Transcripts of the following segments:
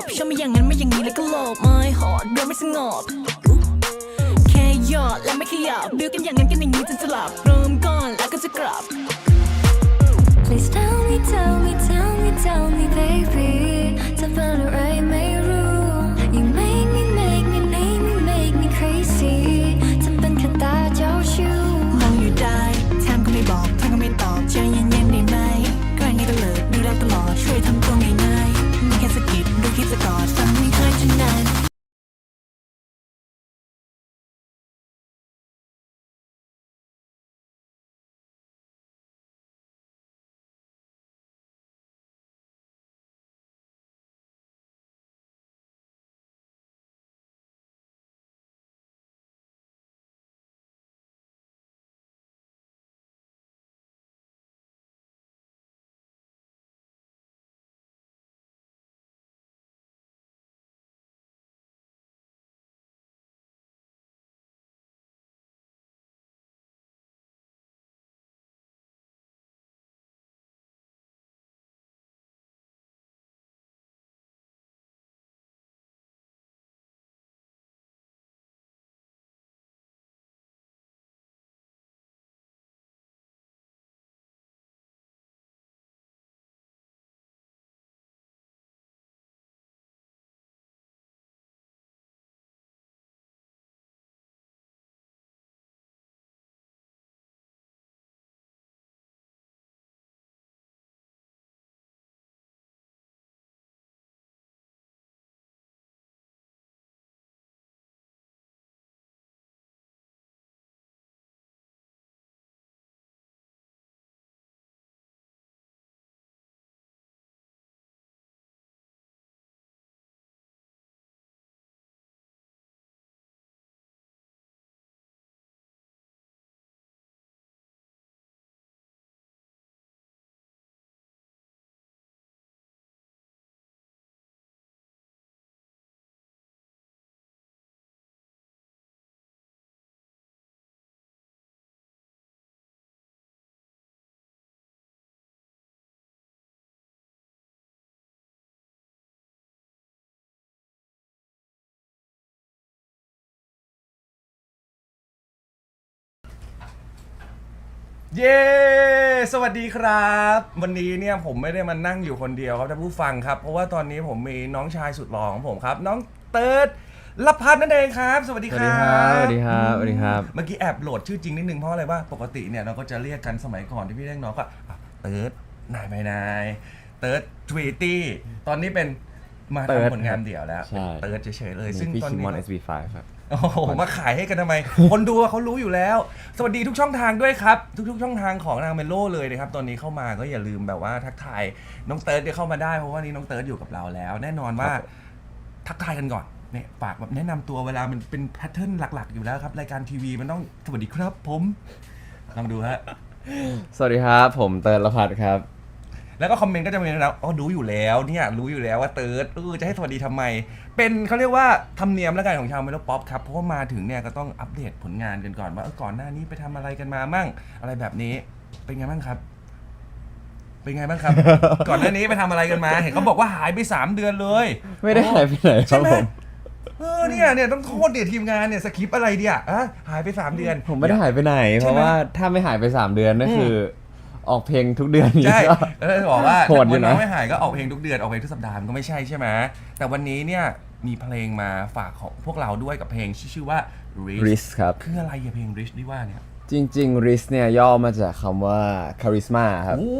บชอบไม่อย่างนั้นไม่อย่างนี้แล้วก็หลบไม่หอดเดินไม่สงบแค่หยอดและไม่ขยับบิวกันอย่างนั้นกันอย่างนี้จนสลับเริ่มก่อนแล้วก็จะกลับ Please tell me tell me tell me tell me baby จะเป็นอะไรไม่รู้ กิด เย้ สวัสดีครับ วันนี้เนี่ยผมไม่ได้มานั่งอยู่คนเดียวครับท่านผู้ฟังครับ เพราะว่าตอนนี้ผมมีน้องชายสุดหล่อของผมครับ น้องเติร์ดละพัฒน์นั่นเองครับ สวัสดีสควัสรัดีบครับ สวัสดีครับ สวัสดีครับ เมื่อกี้แอบโหลดชื่อจริงนิดนึงเพราะอะไรว่าปกติเนี่ยเราก็จะเรียกกันสมัยก่อนที่พี่เรียกน้องก็อะเติร์ดนายไปนายเติร์ดทวีตี้ ตอนนี้เป็นมาเติร์ด ทำผลงานเดี่ยวแล้ว ใช่เติร์ดเฉยๆเลย ซึ่งพี่ตอนคิมนี้ มอน SB5 ครับ โอ้โหมาขายให้กันทำไม คนดูเขารู้อยู่แล้ว สวัสดีทุกช่องทางด้วยครับ ทุกๆ ช่องทางของนางเมโลเลยนะครับ ตอนนี้เข้ามาก็อย่าลืมแบบว่าทักทายน้องเติร์ดเดี๋ยวเข้ามาได้เพราะว่านี้น้องเติร์ดอยู่กับเราแล้ว แน่นอนว่าครับผมทักทายกันก่อนเนี่ยฝากแบบแนะนำตัวเวลามันเป็นแพทเทิร์นหลัก ๆ อยู่แล้วครับรายการทีวีมันต้องสวัสดีครับผมลองดูฮะ สวัสดีครับ ผมเติร์ดละพัดครับ แล้วก็คอมเมนต์ก็จะมีนะอ๋อรู้อยู่แล้วเนี่ยรู้อยู่แล้วว่าเติร์ดเออจะให้สวัสดีทำไม เป็นเขาเรียกว่าธรรมเนียมแล้วกันของชาวเมโลป๊อปครับเพราะว่ามาถึงเนี่ยก็ต้องอัปเดตผลงานกันก่อนว่าเออก่อนหน้านี้ไปทำอะไรกันมามั่ง อะไรแบบนี้เป็นไงบ้างครับ เป็นไงบ้างครับ ก่อนหน้านี้ไปทำอะไรกันมา เห็นเขาบอกว่าหายไปสามเดือนเลย ไม่ได้หายไปไหนคใช่รับไหมผม เออเนี่ยเนี่ยต้องโทษเดี๋ยทีมงานเนี่ยสคริปต์อะไรเดียอะหายไปสามเดือน ผมไม่ได้หายไปไหนใช่ไหมเพราะว่าถ้าไม่หายไป 3 เดือนนั่นคืออ อกเพลงทุกเดือนนี้ ใช่ก็แล้วจะบอกว่าโหดอยู่นะถ้าวันน้องไม่หายก็ออกเพลงทุกเดือนออกเพลงทุกสัปดาห์มันก็ไม่ใช่ใช่ไหมแต่วันนี้เนี่ยมีเพลงมาฝากของพวกเราด้วยกับเพลงที่ชื่อว่า Rich Riz ครับ คืออะไรอะเพลง Rich ที่ว่าเนี่ยจริงๆ Riz เนี่ยย่อมาจากคำว่า charisma ครับ โอ้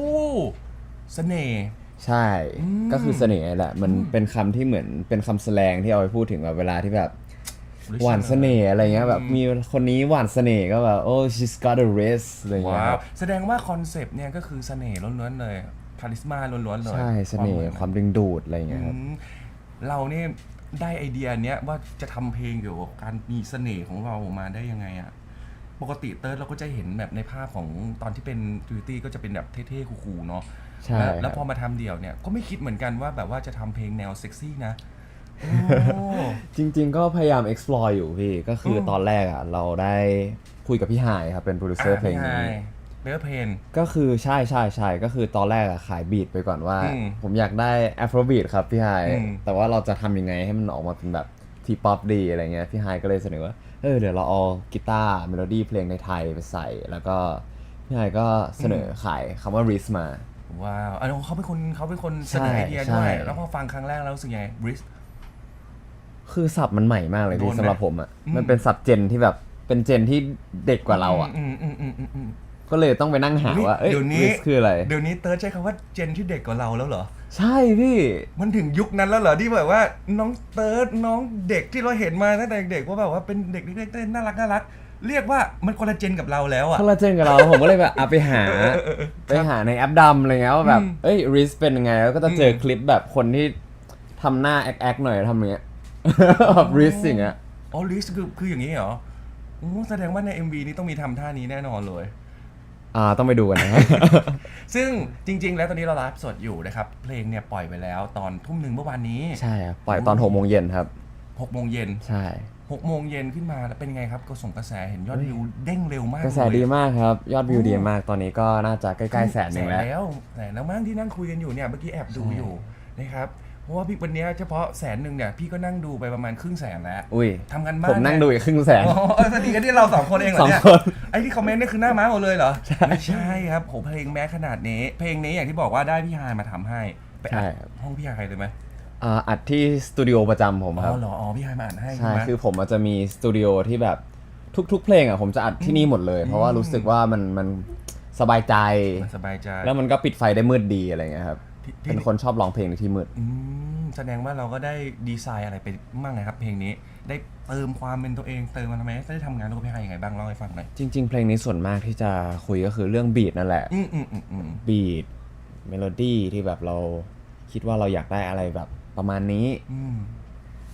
เสน่ห์ ใช่อืมก็คือเสน่ห์แหละ มันเป็นคำที่เหมือนเป็นคำแสลงที่เอาไปพูดถึงแบบเวลาที่แบบ Rich หวานเสน่ห์อะไรเงี้ยแบบอืมมีคนนี้หวานเสน่ห์ก็แบบโอ้ she's got a riz อะไรเงี้ยว้าควรับแสดงว่าคอนเซปต์เนี่ยก็คือเสน่ห์ล้วนๆเลยคาริสมาล้วนๆเลยใช่เสน่ห์ความดึงดูดอะไรเงี้ยครับ อืมเราเนี่ยได้ไอเดียเนี้ยว่าจะทำเพลงเกี่ยวกับการมีเสน่ห์ของเราออกมาได้ยังไงอะปกติเติร์ดเราก็จะเห็นแบบในภาพของตอนที่เป็นดูตี้ก็จะเป็นแบบเท่ๆคูลๆเนาะใช่แล้วแล้วครับ พอมาทำเดี่ยวเนี่ยก็ไม่คิดเหมือนกันว่าแบบว่าจะทำเพลงแนวเซ็กซี่นะโอ้ จริง ๆ ก็พยายาม explore อยู่พี่ ก็คืออม ตอนแรกอะเราได้คุยกับพี่หายครับเป็นโปรดิวเซอร์เพลงอ่าพี่นี้ฮายเบลเพน ก็คือใช่ใช่ใช่ก็คือตอนแรกอะขายบีทไปก่อนว่า อืมผมอยากได้ Afrobeat ครับพี่ไฮอืม แต่ว่าเราจะทำยังไงให้มันออกมาเป็นแบบทีป๊อปดีอะไรเงี้ยพี่ไฮก็เลยเสนอว่าเออเดี๋ยวเราเอากีตาร์เมโลดี้เพลงในไทยไปใส่ แล้วก็พี่ไฮก็เสนอขายคำว่า Risk มา ว้าวอันนี้เขาเป็นคนเขาเป็นคนเสนใช่อไอเดียใช่ด้วยแล้วพอฟังครั้งแรกแล้วรู้สึกไงบริส คือศัพท์มันใหม่มากเลยโดพี่นไหมสำหรับผมอะอืม มันเป็นศัพท์เจนที่แบบเป็นเจนที่เด็กกว่าเราอะอืมอืมอืมอืมอืม ก็เลยต้องไปนั่งหาว่าเอ้ยเดี๋ยวนี้ Risk คืออะไร เดี๋ยวนี้เติร์ดใช้คำว่าเจนที่เด็กกว่าเราแล้วเหรอ ใช่พี่ มันถึงยุคนั้นแล้วเหรอที่แบบว่าน้องเติร์ดน้องเด็กที่เราเห็นมาตั้งแต่เด็กว่าแบบว่าเป็นเด็กเล็กๆเต้นน่ารักน่ารักเรียกว่ามันคนละเจนกับเราแล้วอะคนละเจนกับเรา ผมก็เลยแบบอะไปหา ไปหาในแอปดำอะไรเงี้ยว่าแบบ อืมเอ้ยริสเป็นยังไง แล้วก็จะเจออม คลิปแบบคนที่ทำหน้าแอคแอคหน่อยทำอย่างเงี้ย แบบริสอย่างเงี้ยอ๋อลิสคือคืออย่างนี้เหรอโอ้แสดงว่าใน MV นี้ต้องมีทำท่านี้แน่นอนเลย อ่าต้องไปดูกันนะครับ ซึ่งจริง ๆ แล้วตอนนี้เราไลฟ์สดอยู่นะครับ เพลงเนี่ยปล่อยไปแล้วตอนทุ่มหนึ่งเมื่อวานนี้ใช่ครับปล่อยตอนหกโมงเย็นครับ หกโมงเย็นใช่ หกโมงเย็นขึ้นมาแล้วเป็นไงครับก็ส่งกระแสเห็นยอดวิวเด้งเร็วมากกระแสเลยดีมากครับ ยอดวิวโอ้ดีมากตอนนี้ก็น่าจะใกล้ๆแสนหนึ่งแล้ว แล้วแสนแล้วมั้งที่นั่งคุยกันอยู่เนี่ยเมื่อกี้แอบดูใช่อยู่นะครับ เพราะว่าพี่วันเนี้ยเฉพาะแสนหนึ่งเนี่ยพี่ก็นั่งดูไปประมาณครึ่งแสนแล้วอุ้ยทำกันบ้านผมนั่งดูอีกครึ่งแสน อ๋อสนิทกันที่เราสองคนเองเหรอเนี่ยสองคน ไอ้ที่คอมเมนต์นี่คือหน้าม้าหมดเลยเหรอไม่ใช่ครับโหเพลงแม้ขนาดนี้ เพลงนี้อย่างที่บอกว่าได้พี่ฮายมาทำให้ไปอัดใช่ครับ ห้องพี่ฮายเลยไหมอ่าอัดที่สตูดิโอประจำผมอ๋ครับ อเหรออ๋อพี่ฮายมาอ่านให้ใช่ไหม คือผมอาจจะมีสตูดิโอที่แบบทุกๆ เพลงอะผมจะอัดที่นี่หมดเลย เพราะว่ารู้สึกว่ามันมันสบายใจ มันสบายใจ แล้วมันก็ปิดไฟได้มืดดีอะไรเงี้ยครับ พี่พี่เป็นคนชอบร้องเพลงในที่มืด อืมแสดงว่าเราก็ได้ดีไซน์อะไรไปบ้างไงครับ เพลงนี้ ได้เติมความเป็นตัวเองเติมมาทำไมได้ทำงานร่วมกับพี่ฮายยังไงบ้างเล่าให้ฟังหน่อยจริง ๆ เพลงนี้ส่วนมากที่จะคุยก็คือเรื่องบีทนั่นแหละ อืมอืมอืมอืมบีทเมโลดี้ที่แบบเราคิดว่าเราอยากได้อะไรแบบประมาณนี้ อืม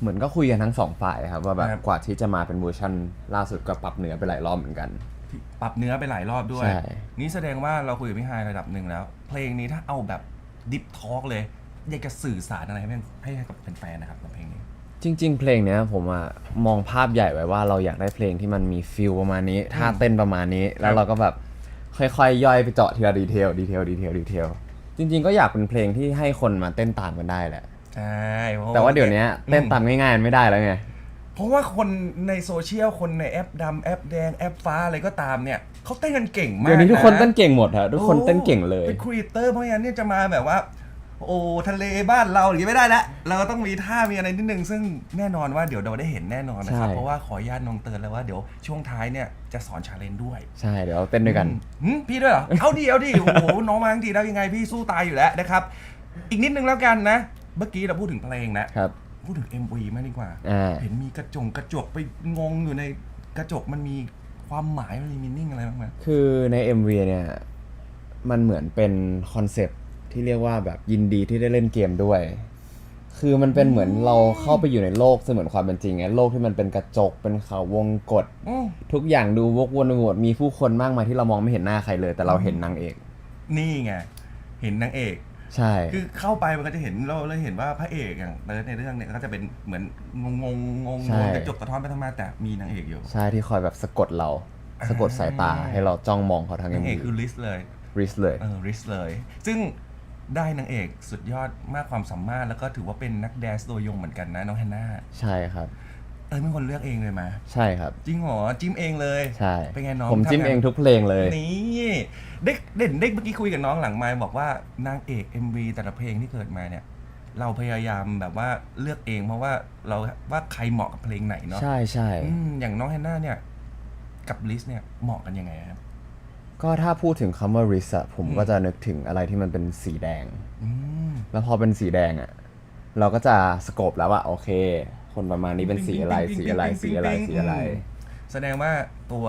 เหมือนก็คุยกันทั้งสองฝ่ายครับ ว่าแบบครับ กว่าที่จะมาเป็นเวอร์ชันล่าสุดก็ปรับเนื้อไปหลายรอบเหมือนกันพี่ปรับเนื้อไปหลายรอบด้วย ใช่ นี่แสดงว่าเราคุยกับพี่ฮายระดับหนึ่งแล้ว เพลงนี้ถ้าเอาแบบ ดิฟทอล์กเลย อยากจะสื่อสารอะไรให้ให้กับแฟนๆนะครับกับเพลงนี้ จริง ๆ เพลงเนี้ยผมอะมองภาพใหญ่ไว้ว่าเราอยากได้เพลงที่มันมีฟิลประมาณนี้ท่าเต้นประมาณนี้ แล้วเราก็แบบค่อยๆย่อยไปเจาะทีละดีเทลดีเทลดีเทลดีเทลจริง ๆ ก็อยากเป็นเพลงที่ให้คนมาเต้นตามกันได้แหละ ใช่เพระแต่ว่าเดี๋ยวนี้เต้นตามอืง่ายๆไม่ได้แล้วไง เพราะว่าคนในโซเชียลคนในแอปดำแอปแดงแอปฟ้าอะไรก็ตามเนี่ยเขาเต้นกันเก่งมากเดี๋ยวนี้ทุกคนเต้นนะเก่งหมดฮะทุกคนเต้นเก่งเลย เป็นครีเอเตอร์เพราะงั้นเนี่ยจะมาแบบว่า โอ้ทะเลบ้านเราอย่างนี้ไม่ได้แล้วเราต้องมีท่ามีอะไรนิดนึง ซึ่งแน่นอนว่าเดี๋ยวเราได้เห็นแน่นอนนะครับใช่ เพราะว่าขออนุญาตน้องเตือนแล้วว่าเดี๋ยวช่วงท้ายเนี่ยจะสอนชาเลนจ์ด้วย ใช่เดี๋ยวเต้นด้วยกัน หืมพี่ด้วยเหรอ เอาดิเอาดิโอ้โห น้องมาทั้งทีแล้วยังไงพี่สู้ตายอยู่แล้วนะครับ อีกนิดนึงแล้วกันนะ เมื่อกี้เราพูดถึงเพลงนะครับ พูดถึง MV มากดีกว่า อ่า เห็นมีกระจงกระจกไปงงอยู่ในกระจกมันมีความหมายมันมีมินิ่งอะไรบ้างไหมคือใน MV เนี่ย มันเหมือนเป็นคอนเซปต์ที่เรียกว่าแบบยินดีที่ได้เล่นเกมด้วย คือมันเป็นเหมือนเราเข้าไปอยู่ในโลกเสมือนความเป็นจริงไงโลกที่มันเป็นกระจกเป็นเขาวงกฏอืมทุกอย่างดูวกวนไปหมดมีผู้คนมากมายที่เรามองไม่เห็นหน้าใครเลย แต่เราเห็นนางเอก นี่ไง เห็นนางเอก ใช่ คือเข้าไปมันก็จะเห็นเราเลยเห็นว่าพระเอกอย่างเติร์ดในเรื่องเนี่ยก็จะเป็นเหมือนงงงงงงใช่ งกระจกกระท้อนไปทั้งมาแต่มีนางเอกอยู่ใช่ที่คอยแบบสะกดเรา สะกดสายตาให้เราจ้องมองเขาทั้งนางเอก MV คือลิสเลย ริสเลย เออริสเลย ซึ่งได้นางเอกสุดยอดมากความสามารถแล้วก็ถือว่าเป็นนักแดนซ์ตัวยงเหมือนกันนะน้องแฮนนา ใช่ครับ เออเป็นคนเลือกเองเลยมาใช่ครับ จริงเหรอจิ้มเองเลย ใช่เป็นไงน้องผมจิ้มทำงานเองทุกเพลงเลย นี่เด็กเด่นเด็กเมื่อกี้คุยกับน้องหลังไมค์บอกว่านางเอก MV แต่ละเพลงที่เกิดมาเนี่ย เราพยายามแบบว่าเลือกเอง เพราะว่าเราว่าใครเหมาะกับเพลงไหนเนาะใช่ใช่อืมอย่างน้องแฮนนาเนี่ย กับลิสเนี่ยเหมาะกันยังไงครับ ก็ถ้าพูดถึงคำว่า risk อะผมอืมก็จะนึกถึงอะไรที่มันเป็นสีแดง อืม แล้วพอเป็นสีแดงอะเราก็จะสโคปแล้วว่าโอเค คนประมาณนี้เป็นสีอะไรสีอะไรสีอะไรสีอะไร แสดงว่าตัว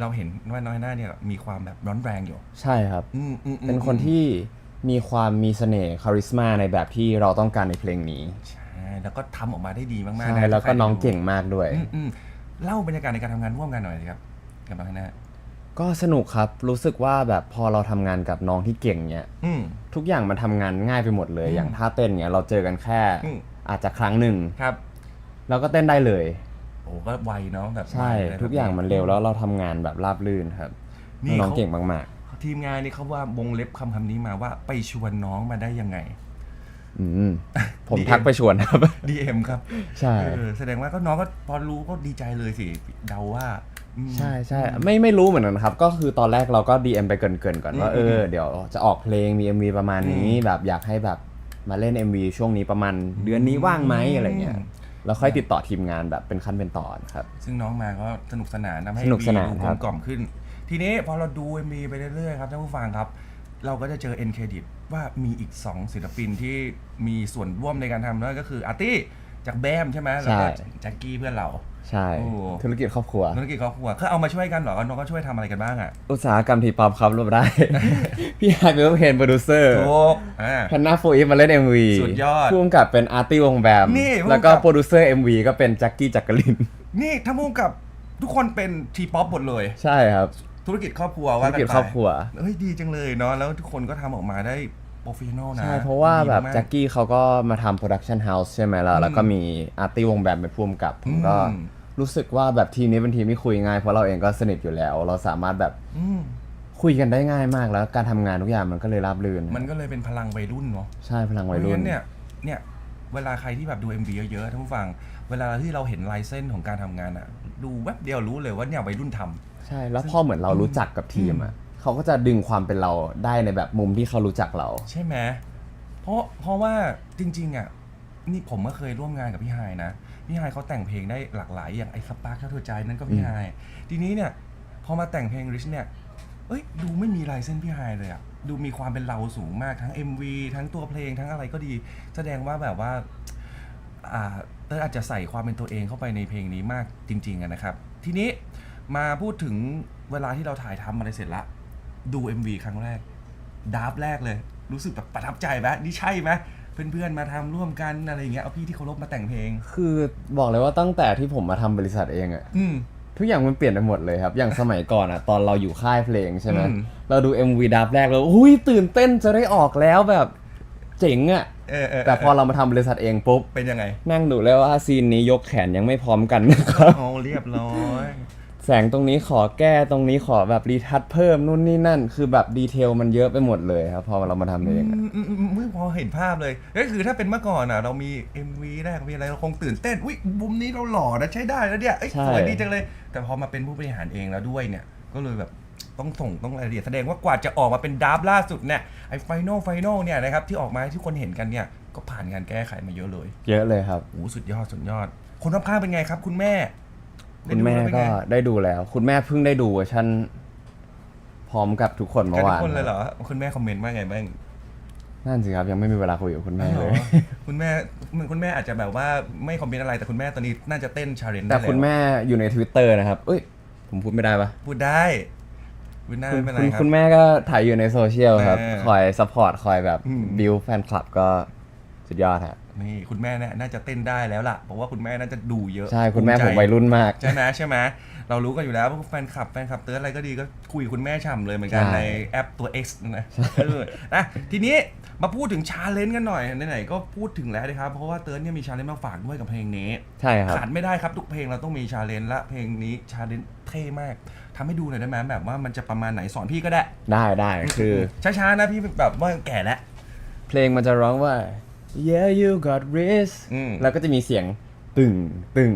เราเห็นว่าน้อยหน้าเนี่ยมีความแบบร้อนแรงอยู่ ใช่ครับ อืมอืมอืมเป็นคนที่มีความมีเสน่ห์คาริสมาในแบบที่เราต้องการในเพลงนี้ใช่แล้วก็ทำออกมาได้ดีมากๆใช่นะแล้วก็น้องใครได้ดูเก่งมากด้วย อืมอืมเล่าบรรยากาศในการทำงานร่วมกันหน่อยสิครับกับน้องแฮนนาก็สนุกครับรู้สึกว่าแบบพอเราทำงานกับน้องที่เก่งเนี้ยอืม ทุกอย่างมันทำงานง่ายไปหมดเลยอืมอย่างท่าเต้นเนี้ยเราเจอกันแค่ อืม อาจจะครั้งหนึ่ง ครับ แล้วก็เต้นได้เลย โอ้ก็ไวเนาะแบบใช่ไวเลยทุกอย่างมันเร็วแล้วเราทำงานแบบราบรื่นครับนี่น้องเขาเก่งมากทีมงานนี่เขาว่าวงเล็บคำคำนี้มาว่าไปชวนน้องมาได้ยังไงอืมผม DM ทักไปชวนครับ DM ครับใช่ เออแสดงว่าก็น้องก็พอรู้ก็ดีใจเลยสิเดาว่าอืม ใช่ใช่ไม่ไม่รู้เหมือนกันครับ ก็คือตอนแรกเราก็ DM ไปเกรินๆก่อนว่าอืมเออเดี๋ยวจะออกเพลงมี MV ประมาณนี้อืมแบบอยากให้แบบมาเล่น MV ช่วงนี้ประมาณ เดือนนี้ว่างไหมอะไรเงี้ยอืม แล้วค่อยติดต่อทีมงานแบบเป็นขั้นเป็นตอนครับ ซึ่งน้องมาก็สนุกสนานทำให้สนุกสนานดูกคลรัมบกล่อมขึ้น ทีนี้พอเราดู MV ไปเรื่อยๆครับท่านผู้ฟังครับ เราก็จะเจอ end credit ว่ามีอีก 2 ศิลปินที่มีส่วนร่วมในการทำนั่นก็คืออาร์ตี้ จากแบมใช่ไหมแล้วก็แจ็คกี้เพื่อนเรา ใช่ โอ้ ธุรกิจครอบครัว ธุรกิจครอบครัวเขาเอามาช่วยกันเหรอน้องก็ช่วยทำอะไรกันบ้างอะอุตสาหกรรมทีป๊อปครับรวบได้ พี่ไฮเปอร์เพนโปรดิวเซอร์ถูกอ่าแพนนาโฟอีฟมาเล่น MV สุดยอดผู้กำกับเป็นอาร์ตี้วงแบม นี่ผู้กำกับ แล้วก็โปรดิวเซอร์ MV ก็เป็นแจ็คกี้จักริน นี่ถ้ามุ่งกับทุกคนเป็นทีป๊อปหมดเลย ใช่ครับ ธุรกิจครอบครัวธุว่ารกันกิจไปครอบครัว เฮ้ยดีจังเลยเนาะแล้วทุกคนก็ทำออกมาได้ โปรเฟชชั่นอลนะใช่เพราะว่าแบบดีมกแจ็คกี้เขาก็มาทำโปรดักชันเฮาส์ใช่ไหมล่ะแล้วก็มีอาร์ตี้วงแบมเป็นผู้กำกับผมก็อืมรู้สึกว่าแบบทีมนี้เป็นทีมที่คุยง่ายเพราะเราเองก็สนิทอยู่แล้ว เราสามารถแบบอืมคุยกันได้ง่ายมากแล้วการทำงานทุกอย่างมันก็เลยราบรื่น มันก็เลยเป็นพลังวัยรุ่นเนาะใช่พลังวัยรุ่เพราะนฉะเนี่ยเนี่ยเวลาใครที่แบบดู MV เยอะๆท่านผู้ฟัง เวลาที่เราเห็นลายเส้นของการทำงานอะดูแวบเดียวรู้เลยว่าเนี่ยวัยรุ่นทำใช่แล้วพอเหมือนเรารู้จักกับทีมอะ เขาก็จะดึงความเป็นเราได้ในแบบมุมที่เขารู้จักเรา ใช่ไหมเพราะเพราะว่าจริงๆอะนี่ผมก็เคยร่วมงานกับพี่ไฮายนะ พี่ไฮายเขาแต่งเพลงได้หลากหลาย อย่างไอ้สปาร์คเท่าเธอใจนั่นก็พี่ไฮายทีนี้เนี่ย พอมาแต่งเพลงริชเนี่ย เอ้ยดูไม่มีลายเส้นพี่ไฮายเลยอะดูมีความเป็นเราสูงมากทั้ง MV ทั้งตัวเพลงทั้งอะไรก็ดี แสดงว่าแบบว่าอ่าเตอร์อาจจะใส่ความเป็นตัวเองเข้าไปในเพลงนี้มากจริงๆอะนะครับ ทีนี้มาพูดถึงเวลาที่เราถ่ายทำอะไรเสร็จละ ดู MV ครั้งแรกดาร์ฟแรกเลย รู้สึกแบบประทับใจไหมนี่ใช่ไหมเพื่อนๆมาทำร่วมกันอะไรอย่างเงี้ยเอาพี่ที่เคารพมาแต่งเพลง คือบอกเลยว่าตั้งแต่ที่ผมมาทำบริษัทเองอะอืม ทุกอย่างมันเปลี่ยนไปหมดเลยครับ อย่างสมัยก่อนอะตอนเราอยู่ค่ายเพลงใช่ไหมอืม เราดู MV ดับแรกแล้วอุ้ยตื่นเต้นจะได้ออกแล้วแบบเจ๋งอะเออเออแต่พอเรามาทำบริษัทเองปุ๊บ เป็นยังไงนั่งดูแล้วว่าซีนนี้ยกแขนยังไม่พร้อมกันนะครับอ๋อเรียบร้อย แสงตรงนี้ขอแก้ตรงนี้ขอแบบรีทัชเพิ่มนู่นนี่นั่น คือแบบดีเทลมันเยอะไปหมดเลยครับ พอเรามาทำเองอะ อืมอืมอืมไม่พอเห็นภาพเลยก็คือถ้าเป็นเมื่อก่อนอะ เรามี MV แรกมีอะไรเราคงตื่นเต้นอุ้ยมุมนี้เราหล่อนะใช้ได้แล้วเนี่ยเอ้ยใช่ สวยดีจังเลย แต่พอมาเป็นผู้บริหารเองแล้วด้วยเนี่ย ก็เลยแบบต้องส่งต้องรายละเอียดแสดงว่ากว่าจะออกมาเป็นดราฟต์ล่าสุดเนี่ยไอ้ไฟนอลไฟนอลเนี่ยนะครับที่ออกมาให้ทุกคนเห็นกันเนี่ยก็ผ่านการแก้ไขมาเยอะเลยเยอะเลยครับ โอ้โหสุดยอดสุดยอด คนรอบข้างเป็นไงครับ คุณแม่ คุณแม่ได้ดูล้วเป็นก็ไงได้ดูแล้ว คุณแม่เพิ่งได้ดูเวอร์ชันพร้อมกับทุกคนกัเมื่นอทุวากนคนเลยเหรอคุณแม่คอมเมนต์ว่าไงบ้างนั่นสิครับยังไม่มีเวลาคุยกับคุณแม่เลยอ๋อคุณแม่เหมือนคุณแม่อาจจะแบบว่าไม่คอมเมนต์อะไรแต่คุณแม่ตอนนี้น่าจะเต้นชาเลนจ์ได้แต่แล้วคุณแม่อยู่ใน Twitter นะครับ เอ้ย ผมพูดไม่ได้ปะพูดได้พูดได้คุณไม่เป็นไรคุณครับคุณแม่ก็ถ่ายอยู่ในโซเชียลครับเออคอยซัพพอร์ตคอยแบบอืมบิวแฟนคลับก็ สุดยอดฮะนี่คุณแม่เนี่ยน่าจะเต้นได้แล้วล่ะเพราะว่าคุณแม่น่าจะดูเยอะใช่คุณแม่ภูผมใจวัยรุ่นมากใช่ไหมใช่ไหมเรารู้กันอยู่แล้วว่าแฟนคลับแฟนคลับเตือนอะไรก็ดีก็คุยกับคุณแม่ฉ่ำเลยเหมือนกันใช่ในแอปตัว X นะเออนะทีนี้มาพูดถึงชาเลนจ์กันหน่อยไหนๆก็พูดถึงแล้วนะครับเพราะว่าเตือนเนี่ยมีชาเลนจ์มาฝากด้วยกับเพลงนี้ใช่ครับขาดไม่ได้ครับทุกเพลงเราต้องมีชาเลนจ์และเพลงนี้ชาเลนจ์เท่มากทำให้ดูหน่อยได้ไหมแบบว่ามันจะประมาณไหนสอนพี่ก็ได้ ได้ได้คือช้าๆนะพี่แบบว่าแก่แล้วเพลงมันจะร้องว่า yeah you got wrist อืม แล้วก็จะมีเสียงตึงตึง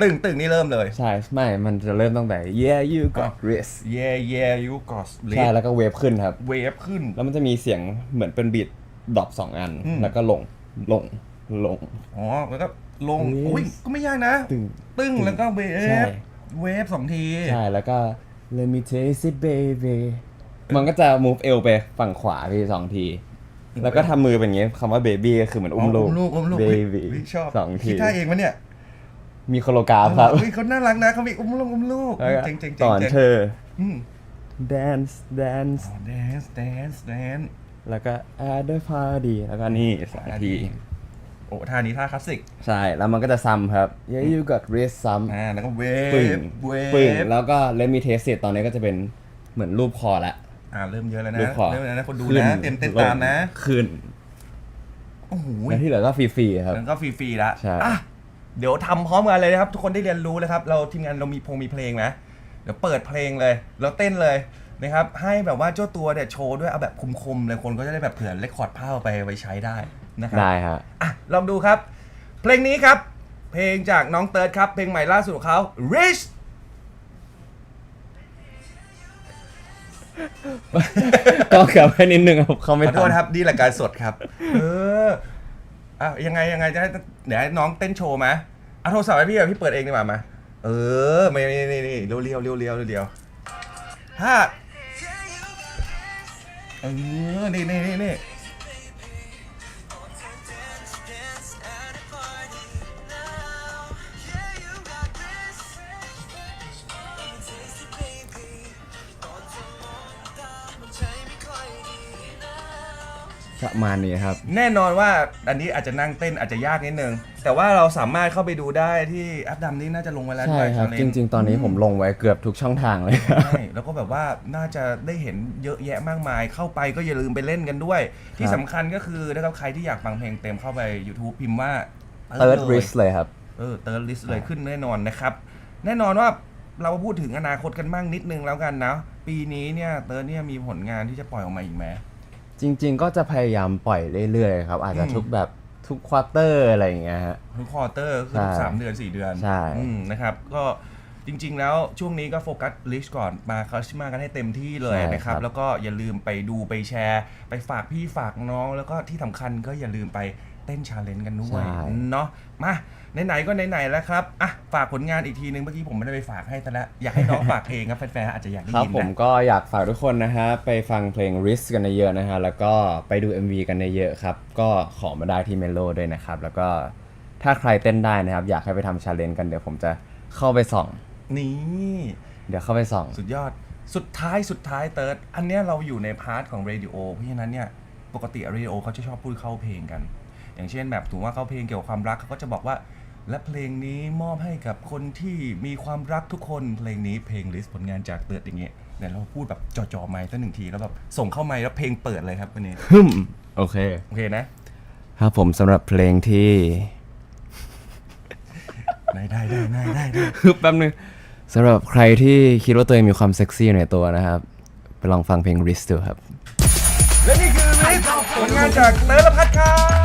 ตึงตึงนี่เริ่มเลย ใช่ไม่มันจะเริ่มตั้งแต่ yeah you got wrist yeah yeah you got ใช่แล้วก็เวฟขึ้นครับเวฟขึ้น แล้วมันจะมีเสียงเหมือนเป็นบีทดรอปสองอันอืมแล้วก็ลงลงลง อ๋อ แล้วก็ลง Yes โอ้ย ก็ไม่ยากนะ ตึงตึ้งแล้วก็เวใช่ ฟ เวฟสองที ใช่ แล้วก็ let me taste it baby มันก็จะ move เอวไปฝั่งขวาพี่สองที แล้วก็ทำมือเป็นอย่างงี้คำว่า baby ก็คือเหมือนอุ้มลูกลูกอุ้มลูก baby อุ๊ยชอบสองทีคิดท่าเองมั้เนี่ยมีโคโลกราฟครับเฮ้ยเขาน่ารักนะเขามีอุ้มลูกอุ้มลูกแล้วก็เจ๋งเจ๋งสอนเธอ อืม dance dance แดนซ์แดนซ์แดนซ์แล้วก็ at the party แล้วก็นี่สองที โอ้ท่านี้ท่าคลาสสิกใช่ แล้วมันก็จะซ้ำครับ yeah you got wrist ซ้ำอ่าแล้วก็เวปึ่งฟเวปึ่งฟแล้วก็ let me taste it ตอนนี้ก็จะเป็นเหมือนรูปคอละ อ่าเริ่มเยอะแล้วนะรูปคอเริ่มแล้วนะคนดูขึ้นะเต็มเต็มลงตามนะ ขึ้นโอ้โหแล้วที่เหลือก็ฟรีๆครับแล้วก็ฟรีๆละใช่ อะเดี๋ยวทำพร้อมกันเลยนะครับ ทุกคนได้เรียนรู้เลยครับ เราทีมงานเรามีพงมีเพลงไหมเดี๋ยวเปิดเพลงเลย เราเต้นเลยนะครับ ให้แบบว่าเจ้าตัวเนี่ยโชว์ด้วยเอาแบบคมๆเลยคนก็จะได้แบบเผื่อเลคคอร์ดภาพเอาไปไว้ใช้ได้นะครั ได้ฮะ อะ ลองดูครับ เพลงนี้ครับ เพลงจากน้องเติร์ดครับ เพลงใหม่ล่าสุดของเขา Rich ก็กลับไปนิดนึงครับเขาไม่ขอโทษทันครับนี่รายการสดครับ เอออะยังไงยังไงจะให้เดี๋ยวให้น้องเต้นโชว์ไหมเอาโทรศัพท์ให้พี่อะพี่เปิดเองดีกว่ามาเออไม่นี่นี่นี่เรียวเรียวเรียวเรียวเรียวห้าเออนี่นี่นี่นี่ ประมาณนี้ครับ แน่นอนว่าอันนี้อาจจะนั่งเต้นอาจจะยากนิดนึง แต่ว่าเราสามารถเข้าไปดูได้ที่แอปดำนี่น่าจะลงไว้แล้วใช่ด้วยครับ challenge จริง ๆ ตอนนี้ผมลงไว้เกือบทุกช่องทางเลยครับ ใช่แล้วก็แบบว่าน่าจะได้เห็นเยอะแยะมากมาย เข้าไปก็อย่าลืมไปเล่นกันด้วย ที่สำคัญก็คือนะครับใครที่อยากฟังเพลงเต็มเข้าไป YouTube พิมพ์ว่า Third เลย Risk เลยครับ เออเติร์ดลิสเลยขึ้นแน่นอนนะครับ แน่นอนว่าเราพูดถึงอนาคตกันบ้างนิดนึงแล้วกันนะ ปีนี้เนี่ยเติร์ดเนี่ยมีผลงานที่จะปล่อยออกมาอีกไหม จริง ๆ ก็จะพยายามปล่อยเรื่อยๆครับ อาจจะอืมทุกแบบทุกควอเตอร์อะไรอย่างเงี้ยฮะ ทุกควอเตอร์คือทุกใช่สามเดือนสี่เดือนใช่ อืมนะครับ ก็จริง ๆ แล้วช่วงนี้ก็โฟกัสลิสก่อนมาคาชิมากันให้เต็มที่เลยนะครับแล้วก็อย่าลืมไปดูไปแชร์ ไปฝากพี่ฝากน้อง แล้วก็ที่สำคัญก็อย่าลืมไป เต้นชาเลนจ์กันด้วยเนาะมาไหนๆก็ไหนๆแล้วครับอะฝากผลงานอีกทีนึงเมื่อกี้ผมไม่ได้ไปฝากให้แต่ละอยากให้น้องฝากเพลงครับแฟนๆอาจจะอยากได้ครับยินผมนะก็อยากฝากทุกคนนะฮะ ไปฟังเพลง Risk กันเยอะๆนะฮะ แล้วก็ไปดู MV กันเยอะๆครับ ก็ขอมาได้ที่เมโลด้วยนะครับ แล้วก็ถ้าใครเต้นได้นะครับ อยากให้ไปทำชาเลนจ์กันเดี๋ยวผมจะเข้าไปส่อง นี่ เดี๋ยวเข้าไปส่อง สุดยอด สุดท้ายสุดท้ายเติร์ดอันเนี้ยเราอยู่ในพาร์ทของเรดิโอเพราะฉะนั้นเนี่ย ปกติเรดิโอเขาจะชอบพูดเข้าเพลงกัน อย่างเช่นแบบถือว่าเข้าเพลงเกี่ยวกับความรักเขาก็จะบอกว่า และเพลงนี้มอบให้กับคนที่มีความรักทุกคนเพลงนี้เพลงลิสต์ผลงานจากเติร์ดอย่างเงี้ยเดี๋ยวเราพูดแบบจ่อๆไมค์ตั้งหนึ่งทีแล้วแบบส่งเข้าไมค์แล้วเพลงเปิดเลยครับวันนี้ฮึมโอเค โอเคนะครับผมสำหรับเพลงที่ได้ได้ได้ได้ได้ได้ฮึบแป๊บนึงสำหรับใครที่คิดว่าตัวเองมีความเซ็กซี่อยู่ในตัวนะครับ ไปลองฟังเพลง Risk ดูครับ และนี่คือลิสต์ผลงานจากเติร์ดละพัดครับ